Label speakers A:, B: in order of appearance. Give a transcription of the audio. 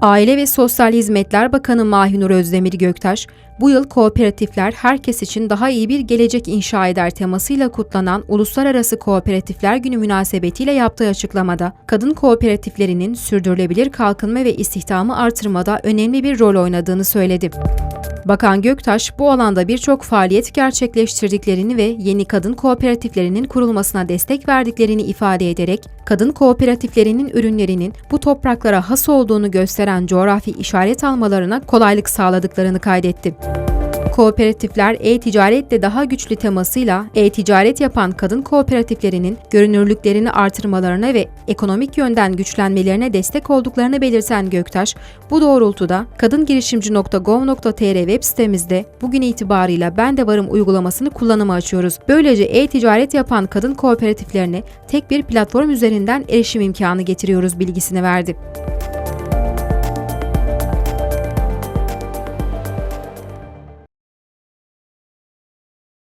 A: Aile ve Sosyal Hizmetler Bakanı Mahinur Özdemir Göktaş, bu yıl kooperatifler herkes için daha iyi bir gelecek inşa eder temasıyla kutlanan Uluslararası Kooperatifler Günü münasebetiyle yaptığı açıklamada, kadın kooperatiflerinin sürdürülebilir kalkınma ve istihdamı artırmada önemli bir rol oynadığını söyledi. Bakan Göktaş bu alanda birçok faaliyet gerçekleştirdiklerini ve yeni kadın kooperatiflerinin kurulmasına destek verdiklerini ifade ederek, kadın kooperatiflerinin ürünlerinin bu topraklara has olduğunu gösteren coğrafi işaret almalarına kolaylık sağladıklarını kaydetti. Kooperatifler e-ticaretle daha güçlü temasıyla e-ticaret yapan kadın kooperatiflerinin görünürlüklerini artırmalarına ve ekonomik yönden güçlenmelerine destek olduklarını belirten Göktaş, bu doğrultuda kadingirişimci.gov.tr web sitemizde bugün itibarıyla Ben de Varım uygulamasını kullanıma açıyoruz. Böylece e-ticaret yapan kadın kooperatiflerine tek bir platform üzerinden erişim imkanı getiriyoruz bilgisini verdi.